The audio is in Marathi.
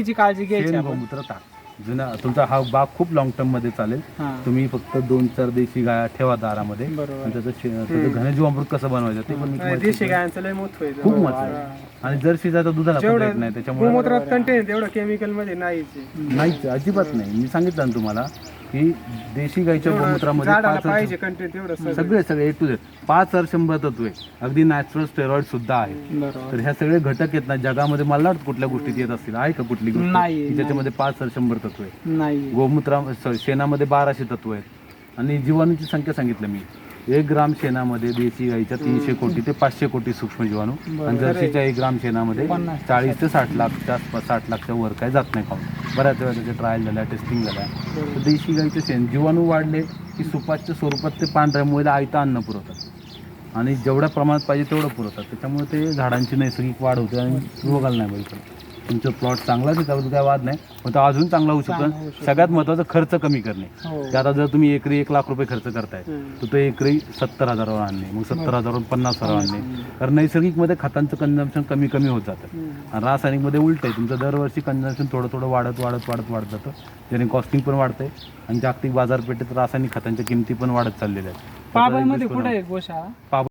तिची काळजी घ्यायची शेण आपण. गोमूत्र टाक जुना तुमचा हा बाग खूप लॉंग टर्ममध्ये चालेल हा. तुम्ही फक्त दोन चार देशी गाया ठेवा दारामध्ये बरोबर. आणि त्याचं शे- त्याचं घनजीवामृत कसं बनवायचं ते पण मी तुम्हाला देशी शिकवेन. गायांचं लय महत्त्व आहे खूप महत्त्व आहे. आणि जर्सी जाता दुधाला पण जेवढं नाही त्याच्यामुळे गोमूत्रात कंटेन तेवढं केमिकलमध्ये नाहीच आहे. नाहीच अजिबात नाही मी सांगितलं ना तुम्हाला की देशी गाईच्या गोमूत्रामध्ये पाच पाहिजे सगळं. सगळे सगळे ए टू झेड पाच शंभर तत्व आहे. अगदी नॅचरल स्टेरॉइड सुद्धा आहे. बरोबर. तर ह्या सगळे घटक आहेत ना जगामध्ये मला नाही वाटत कुठल्या गोष्टीत येत असतील? आहे का कुठली गोष्ट? नाही, की ज्याच्यामध्ये पाच शंभर तत्व आहे. नाही. गोमूत्रा शेणामध्ये बाराशे तत्व आहेत. आणि जीवाणूची संख्या सांगितलं मी. एक ग्राम शेणामध्ये देशी गाईच्या तीनशे कोटी ते पाचशे कोटी सूक्ष्म जीवाणू. आणि जर्सीच्या एक ग्राम शेणामध्ये. चाळीस ते साठ लाखच्या आसपास साठ लाखच्या वर काय जात नाही खाऊन. बऱ्याच वेळा त्याचे ट्रायल झाल्या टेस्टिंग झाल्या. तर देशी गाईचे शेण जीवाणू वाढले की सुपाच्या स्वरूपात ते पांढऱ्या मुळीला आयता अन्न पुरवतात. आणि जेवढ्या प्रमाणात पाहिजे तेवढं पुरवतात. त्याच्यामुळे ते झाडांची नैसर्गिक वाढ होते आणि रोगाला नाही बळी तुमचं प्लॉट चांगलाच आहे त्याबद्दल काय वाद नाही. पण तो अजून चांगला होऊ चांगला होऊ शकतो. सगळ्यात महत्त्वाचं खर्च कमी करणे. हो. की आता जर तुम्ही एकरी एक लाख रुपये खर्च करताय हम्म. तर तो एकरी सत्तर हजारावर आणणे मग सत्तर हजारावर पन्नास हजारावर आणणे. कारण नैसर्गिकमध्ये खतांचं कन्झम्पन कमी कमी होत जातं. आणि रासायनिकमध्ये उलट आहे. तुमचं दरवर्षी कन्झम्पन थोडं थोडं वाढत वाढत वाढत वाढत जातं. ज्याने कॉस्टिंग पण वाढतंय आणि जागतिक बाजारपेठेत रासायनिक खतांच्या किमती पण वाढत चाललेल्या आहेत. पाबळमध्ये कुठे आहे पाब